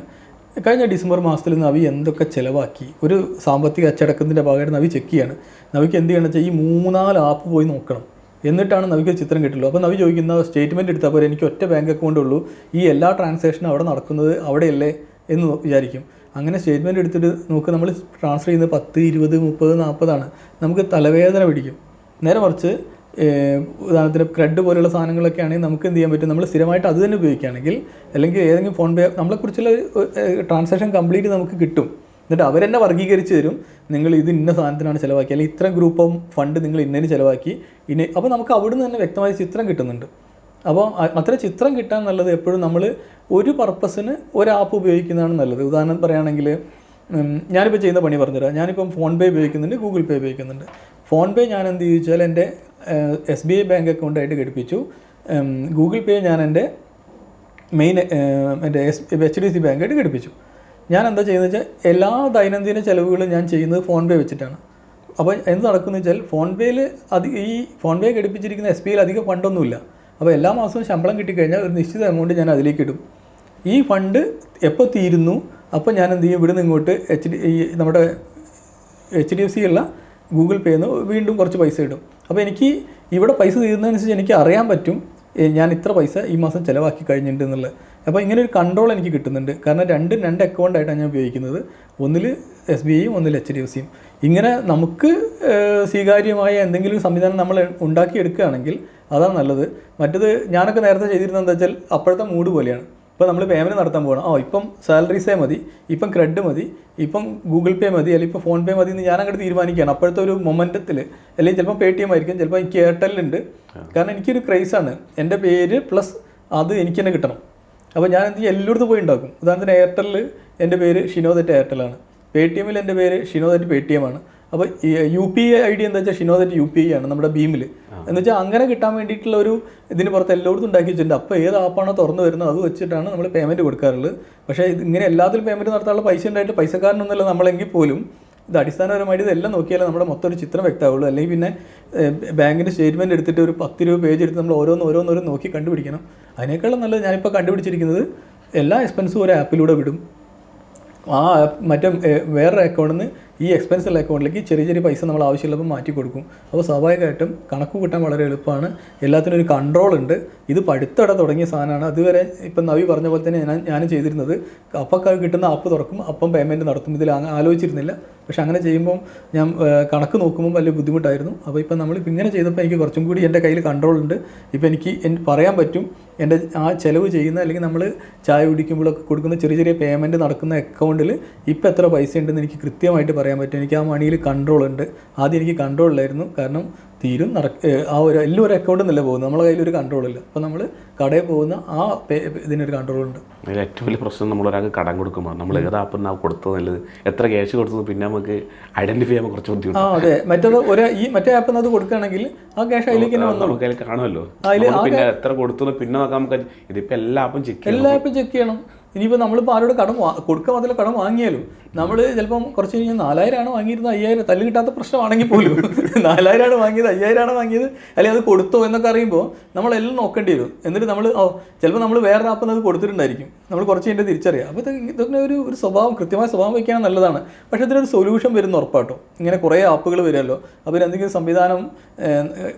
[SPEAKER 2] കഴിഞ്ഞ ഡിസംബർ മാസത്തിൽ നവി എന്തൊക്കെ ചിലവാക്കി? ഒരു സാമ്പത്തിക അച്ചടക്കത്തിന്റെ ഭാഗമായിട്ട് നവി ചെക്ക് ചെയ്യാണ്. നവിക്ക് എന്ത് ചെയ്യണം വെച്ചാൽ ഈ മൂന്നാൽ ആപ്പ് പോയി നോക്കണം. എന്നിട്ടാണ് നവിക്ക് ചിത്രം കിട്ടുള്ളൂ. അപ്പോൾ നവി ചോദിക്കുന്ന സ്റ്റേറ്റ്മെന്റ് എടുത്താൽ പോലെ എനിക്ക് ഒറ്റ ബാങ്ക് അക്കൗണ്ടേ ഉള്ളൂ. ഈ എല്ലാ ട്രാൻസാക്ഷനും അവിടെ നടക്കുന്നത് അവിടെയല്ലേ എന്ന് വിചാരിക്കും. അങ്ങനെ സ്റ്റേറ്റ്മെന്റ് എടുത്തിട്ട് നോക്ക് നമ്മൾ ട്രാൻസ്ഫർ ചെയ്യുന്നത് പത്ത് ഇരുപത് മുപ്പത് നാൽപ്പതാണ് നമുക്ക് തലവേദന പിടിക്കും. നേരെ മറിച്ച് ഉദാഹരണത്തിന് ക്രെഡ് പോലുള്ള സാധനങ്ങളൊക്കെ ആണെങ്കിൽ നമുക്ക് എന്ത് ചെയ്യാൻ പറ്റും? നമ്മൾ സ്ഥിരമായിട്ട് അത് തന്നെ ഉപയോഗിക്കുകയാണെങ്കിൽ അല്ലെങ്കിൽ ഏതെങ്കിലും ഫോൺ പേ നമ്മളെക്കുറിച്ചുള്ള ട്രാൻസാക്ഷൻ കംപ്ലീറ്റ് നമുക്ക് കിട്ടും. എന്നിട്ട് അവർ അവരെന്നെ വർഗീകരിച്ച് തരും. നിങ്ങൾ ഇത് ഇന്ന സാധനത്തിനാണ് ചിലവാക്കി അല്ലെങ്കിൽ ഇത്ര ഗ്രൂപ്പ് ഓഫ് ഫണ്ട് നിങ്ങൾ ഇന്നതിന് ചിലവാക്കി. ഇനി അപ്പോൾ നമുക്ക് അവിടുന്ന് തന്നെ വ്യക്തമായ ചിത്രം കിട്ടുന്നുണ്ട്. അപ്പോൾ അത്ര ചിത്രം കിട്ടാൻ നല്ലത് എപ്പോഴും നമ്മൾ ഒരു പർപ്പസിന് ഒരു ആപ്പ് ഉപയോഗിക്കുന്നതാണ് നല്ലത്. ഉദാഹരണം പറയുകയാണെങ്കിൽ ഞാനിപ്പോൾ ചെയ്യുന്ന പണി പറഞ്ഞുതരാം. ഞാനിപ്പം ഫോൺ പേ ഉപയോഗിക്കുന്നുണ്ട് ഗൂഗിൾ പേ ഉപയോഗിക്കുന്നുണ്ട്. ഫോൺ പേ ഞാൻ എന്ത് ചോദിച്ചാൽ എന്റെ എസ് ബി ഐ ബാങ്ക് അക്കൗണ്ടായിട്ട് ഘടിപ്പിച്ചു. ഗൂഗിൾ പേ ഞാൻ എന്റെ മെയിൻ എന്റെ എസ് എച്ച് ഡി സി ബാങ്കായിട്ട് ഘടിപ്പിച്ചു. ഞാൻ എന്താ ചെയ്യുന്നത് വെച്ചാൽ എല്ലാ ദൈനംദിന ചിലവുകളും ഞാൻ ചെയ്യുന്നത് ഫോൺ പേ വെച്ചിട്ടാണ്. അപ്പോൾ എന്ത് നടക്കുന്നു വെച്ചാൽ ഫോൺ പേയിൽ അത് ഈ ഫോൺ പേ ഘടിപ്പിച്ചിരിക്കുന്ന എസ് ബി ഐയിൽ അധികം ഫണ്ടൊന്നുമില്ല. അപ്പോൾ എല്ലാ മാസവും ശമ്പളം കിട്ടിക്കഴിഞ്ഞാൽ ഒരു നിശ്ചിത എമൗണ്ട് ഞാൻ അതിലേക്ക് ഇടും. ഈ ഫണ്ട് എപ്പോൾ തീരുന്നു? അപ്പോൾ ഞാൻ എന്ത് ചെയ്യും? ഇവിടുന്ന് ഇങ്ങോട്ട് എച്ച് ഡി ഈ നമ്മുടെ എച്ച് ഡി എഫ് സി ഉള്ള ഗൂഗിൾ പേയിൽ നിന്ന് വീണ്ടും കുറച്ച് പൈസ ഇടും. അപ്പോൾ എനിക്ക് ഇവിടെ പൈസ തീരുന്നതനുസരിച്ച് എനിക്ക് അറിയാൻ പറ്റും ഞാൻ ഇത്ര പൈസ ഈ മാസം ചിലവാക്കി കഴിഞ്ഞിട്ടുണ്ട് എന്നുള്ളത്. അപ്പോൾ ഇങ്ങനെ ഒരു കൺട്രോൾ എനിക്ക് കിട്ടുന്നുണ്ട്. കാരണം രണ്ടും രണ്ട് അക്കൗണ്ടായിട്ടാണ് ഞാൻ ഉപയോഗിക്കുന്നത്. ഒന്നിൽ എസ് ബി ഐയും ഒന്നിൽ എച്ച് ഡി എഫ് സിയും ഇങ്ങനെ നമുക്ക് സ്വീകാര്യമായ എന്തെങ്കിലും സംവിധാനം നമ്മൾ ഉണ്ടാക്കിയെടുക്കുകയാണെങ്കിൽ അതാണ് നല്ലത്. മറ്റത് ഞാനൊക്കെ നേരത്തെ ചെയ്തിരുന്നത് എന്താ വെച്ചാൽ അപ്പോഴത്തെ മൂഡ് പോലെയാണ്. ഇപ്പോൾ നമ്മൾ പേയ്മെന്റ് നടത്താൻ പോകണം ഓ ഇപ്പം സാലറീസേ മതി ഇപ്പം ക്രെഡ് മതി ഇപ്പം ഗൂഗിൾ പേ മതി അല്ലെങ്കിൽ ഇപ്പോൾ ഫോൺ പേ മതി എന്ന് ഞാൻ അങ്ങോട്ട് തീരുമാനിക്കുകയാണ്. അപ്പോഴത്തെ ഒരു മൊമെന്റത്തിൽ അല്ലെങ്കിൽ ചിലപ്പോൾ പേ ടി എം ആയിരിക്കും ചിലപ്പോൾ എനിക്ക് എയർടെല്ലുണ്ട് കാരണം എനിക്കൊരു ക്രൈസാണ് എന്റെ പേര് പ്ലസ് അത് എനിക്ക് തന്നെ കിട്ടണം. അപ്പോൾ ഞാൻ എന്ത് എല്ലായിടത്തും പോയി ഉണ്ടാക്കും. ഉദാഹരണത്തിന് എയർടെല്ലിൽ എന്റെ പേര് ഷിനോദറ്റ് എയർടെല്ലാണ് പേ ടി എമ്മിൽ എന്റെ പേര് ഷിനോദറ്റ് പേ ടി എം ആണ്. അപ്പോൾ U P I I D എന്താ വെച്ചാൽ ഷിനോ ദറ്റ് യു പി ഐ ആണ് നമ്മുടെ ഭീമിൽ എന്ന് വെച്ചാൽ അങ്ങനെ കിട്ടാൻ വേണ്ടിയിട്ടുള്ള ഒരു ഇതിന് പുറത്ത് എല്ലായിടത്തും ഉണ്ടാക്കി വെച്ചിട്ടുണ്ട്. അപ്പോൾ ഏത് ആപ്പാണോ തുറന്നു വരുന്നത് അത് വെച്ചിട്ടാണ് നമ്മൾ പേയ്മെന്റ് കൊടുക്കാറുള്ളത്. പക്ഷേ ഇങ്ങനെ എല്ലാത്തിലും പേയ്മെന്റ് നടത്താനുള്ള പൈസ ഉണ്ടായിട്ട് പൈസക്കാരനൊന്നുമല്ല നമ്മളെങ്കിൽ പോലും ഇത് അടിസ്ഥാനപരമായിട്ട് ഇതെല്ലാം നോക്കിയാലേ നമ്മുടെ മൊത്തം ഒരു ചിത്രം വ്യക്തമാവുള്ളൂ. അല്ലെങ്കിൽ പിന്നെ ബാങ്കിന്റെ സ്റ്റേറ്റ്മെന്റ് എടുത്തിട്ട് ഒരു പത്ത് രൂപ പേജ് എടുത്ത് നമ്മൾ ഓരോന്ന് ഓരോന്നോരോന്ന് നോക്കി കണ്ടുപിടിക്കണം. അതിനേക്കാളും നല്ലത് ഞാനിപ്പോൾ കണ്ടുപിടിച്ചിരിക്കുന്നത് എല്ലാ എക്സ്പെൻസും ഒരു ആപ്പിലൂടെ വിടും. ആ ആപ്പ് മറ്റേ വേറൊരു അക്കൗണ്ടിൽ നിന്ന് ഈ എക്സ്പെൻസ് ഉള്ള അക്കൗണ്ടിലേക്ക് ചെറിയ ചെറിയ പൈസ നമ്മൾ ആവശ്യമുള്ളപ്പോൾ മാറ്റി കൊടുക്കും. അപ്പോൾ സ്വാഭാവികമായിട്ടും കണക്ക് കൂട്ടാൻ വളരെ എളുപ്പമാണ്. എല്ലാത്തിനും ഒരു കൺട്രോൾ ഉണ്ട്. ഇത് പഠിത്തട തുടങ്ങിയ സാധനമാണ്. അതുവരെ ഇപ്പം നവി പറഞ്ഞ പോലെ തന്നെ ഞാൻ ചെയ്തിരുന്നത്. അപ്പം കിട്ടുന്ന ആപ്പ് തുറക്കും. അപ്പം പേയ്മെന്റ് നടത്തും. ഇതിൽ ആലോചിച്ചിരുന്നില്ല. പക്ഷെ അങ്ങനെ ചെയ്യുമ്പോൾ ഞാൻ കണക്ക് നോക്കുമ്പോൾ വലിയ ബുദ്ധിമുട്ടായിരുന്നു. അപ്പോൾ ഇപ്പം നമ്മൾ ഇങ്ങനെ ചെയ്തപ്പോൾ എനിക്ക് കുറച്ചും കൂടി എന്റെ കയ്യിൽ കൺട്രോൾ ഉണ്ട്. ഇപ്പോൾ എനിക്ക് പറയാൻ പറ്റും. എന്റെ ആ ചിലവ് ചെയ്യുന്ന അല്ലെങ്കിൽ നമ്മൾ ചായ കുടിക്കുമ്പോഴൊക്കെ കൊടുക്കുന്ന ചെറിയ ചെറിയ പേയ്മെന്റ് നടക്കുന്ന അക്കൗണ്ടിൽ ഇപ്പോൾ എത്ര പൈസ ഉണ്ടെന്ന് എനിക്ക് കൃത്യമായിട്ട് പറയാൻ പറ്റും. എനിക്ക് ആ മണിയിൽ കൺട്രോൾ ഉണ്ട്. ആദ്യം എനിക്ക് കൺട്രോൾ ഇല്ലായിരുന്നു. കാരണം തീരും നട ആ ഒരു എല്ലാം ഒരു അക്കൗണ്ടിൽ നിന്നല്ല പോകുന്നത്. നമ്മളെ കയ്യിൽ ഒരു കൺട്രോൾ ഇല്ല. അപ്പോൾ നമ്മൾ കടയിൽ പോകുന്ന ആ ഇതിനൊരു കൺട്രോൾ ഉണ്ട്.
[SPEAKER 1] അതിൽ ഏറ്റവും വലിയ പ്രശ്നം നമ്മൾ ഒരാൾക്ക് കടം കൊടുക്കുമ്പോൾ. നമ്മൾ ഏത് ആപ്പ് നാ കൊടുത്തത് നല്ലത്? എത്ര ക്യാഷ് കൊടുത്തത്? പിന്നെ നമുക്ക് ഐഡന്റിഫൈ ചെയ്യാൻ കുറച്ച് ബുദ്ധിമുട്ട്.
[SPEAKER 2] ആ അതെ. മറ്റേത് ഒരു ഈ മറ്റേ ആപ്പിൽ നിന്ന് അത് കൊടുക്കുകയാണെങ്കിൽ ആ ക്യാഷ് അതിലേക്ക് തന്നെ വന്നു
[SPEAKER 1] നമുക്ക് അതിൽ കാണുമല്ലോ. പിന്നെ എത്ര കൊടുത്തു പിന്നെ നമുക്ക് ഇതിപ്പോൾ എല്ലാ ആപ്പും ചെക്ക് ചെയ്യണം.
[SPEAKER 2] എല്ലാ ആപ്പും ചെക്ക് ചെയ്യണം. ഇനിയിപ്പോൾ നമ്മളിപ്പോൾ ആരോട് കടം കൊടുക്കുക മാത്രമല്ല കടം വാങ്ങിയാലും നമ്മൾ ചിലപ്പം കുറച്ച് കഴിഞ്ഞാൽ നാലായിരമാണ് വാങ്ങിയിരുന്നത് അയ്യായിരം തല്ല് കിട്ടാത്ത പ്രശ്നമാണെങ്കിൽ പോലും നാലായിരമാണ് വാങ്ങിയത് അയ്യായിരമാണ് വാങ്ങിയത് അല്ലെങ്കിൽ അത് കൊടുത്തോ എന്നൊക്കെ അറിയുമ്പോൾ നമ്മളെല്ലാം നോക്കേണ്ടി വരും. എന്നിട്ട് നമ്മൾ ഓ ചിലപ്പോൾ നമ്മൾ വേറെ ആപ്പിൽ അത് കൊടുത്തിട്ടുണ്ടായിരിക്കും. നമ്മൾ കുറച്ച് കഴിഞ്ഞാൽ തിരിച്ചറിയാം. അപ്പോൾ ഇത് ഇതൊക്കെ ഒരു ഒരു സ്വഭാവം കൃത്യമായ സ്വഭാവം വയ്ക്കാൻ നല്ലതാണ്. പക്ഷേ ഇതിനൊരു സൊല്യൂഷൻ വരുന്ന ഉറപ്പാട്ടോ. ഇങ്ങനെ കുറേ ആപ്പുകൾ വരുമല്ലോ. അപ്പോൾ എന്തെങ്കിലും സംവിധാനം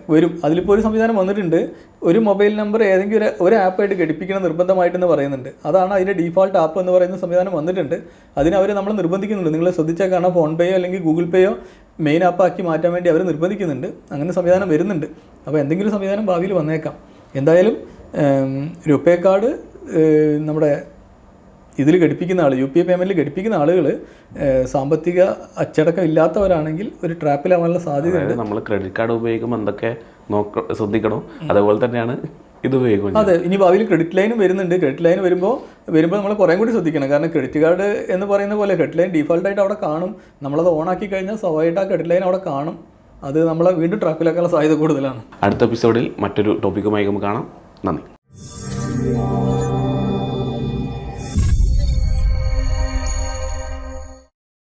[SPEAKER 2] വരും. അതിലിപ്പോൾ ഒരു സംവിധാനം വന്നിട്ടുണ്ട്. ഒരു മൊബൈൽ നമ്പർ ഏതെങ്കിലും ഒരു ഒരു ആപ്പായിട്ട് ഘടിപ്പിക്കണം നിർബന്ധമായിട്ടെന്ന് പറയുന്നുണ്ട്. അതാണ് അതിന്റെ ഡീഫോൾട്ട് ആപ്പ് എന്ന് പറയുന്ന സംവിധാനം വന്നിട്ടുണ്ട്. അതിന് അവർ നമ്മൾ നിർബന്ധിക്കുന്നുണ്ട്. നിങ്ങൾ ശ്രദ്ധിച്ചാൽ കാണാം. ഫോൺ പേയോ അല്ലെങ്കിൽ ഗൂഗിൾ പേയോ മെയിൻ ആപ്പാക്കി മാറ്റാൻ വേണ്ടി അവർ നിർബന്ധിക്കുന്നുണ്ട്. അങ്ങനെ സംവിധാനം വരുന്നുണ്ട്. അപ്പോൾ എന്തെങ്കിലും സംവിധാനം ഭാവിയിൽ വന്നേക്കാം. എന്തായാലും രൂപേ കാർഡ് നമ്മുടെ ഇതിൽ ഘടിപ്പിക്കുന്ന ആൾ യു പി ഐ പേയ്മെന്റിൽ ഘടിപ്പിക്കുന്ന ആളുകൾ സാമ്പത്തിക അച്ചടക്കം ഇല്ലാത്തവരാണെങ്കിൽ ഒരു ട്രാപ്പിലാവാനുള്ള സാധ്യത
[SPEAKER 1] അതായത് നമ്മൾ ക്രെഡിറ്റ് കാർഡ് ഉപയോഗിക്കുമ്പോൾ എന്തൊക്കെ നോക്ക ശ്രദ്ധിക്കണം. അതുപോലെ തന്നെയാണ് ഇത് ഉപയോഗിക്കുന്നത്
[SPEAKER 2] അതെ ഇനി ഭാവിയിൽ ക്രെഡിറ്റ് ലൈനും വരുന്നുണ്ട്. ക്രെഡിറ്റ് ലൈൻ വരുമ്പോൾ വരുമ്പോൾ നമ്മൾ കുറേ കൂടി ശ്രദ്ധിക്കണം. കാരണം ക്രെഡിറ്റ് കാർഡ് എന്ന് പറയുന്ന പോലെ ക്രെഡിറ്റ് ലൈൻ ഡീഫോൾട്ടായിട്ട് അവിടെ കാണും. നമ്മളത് ആക്കി കഴിഞ്ഞാൽ സ്വാഭാവികമായിട്ട് ആ ക്രെഡിറ്റ് ലൈൻ അവിടെ കാണും. അത് നമ്മളെ വീണ്ടും ട്രാപ്പിലാക്കാനുള്ള സാധ്യത കൂടുതലാണ്.
[SPEAKER 1] അടുത്ത എപ്പിസോഡിൽ മറ്റൊരു ടോപ്പിക്കുമായി നമുക്ക് കാണാം. നന്ദി.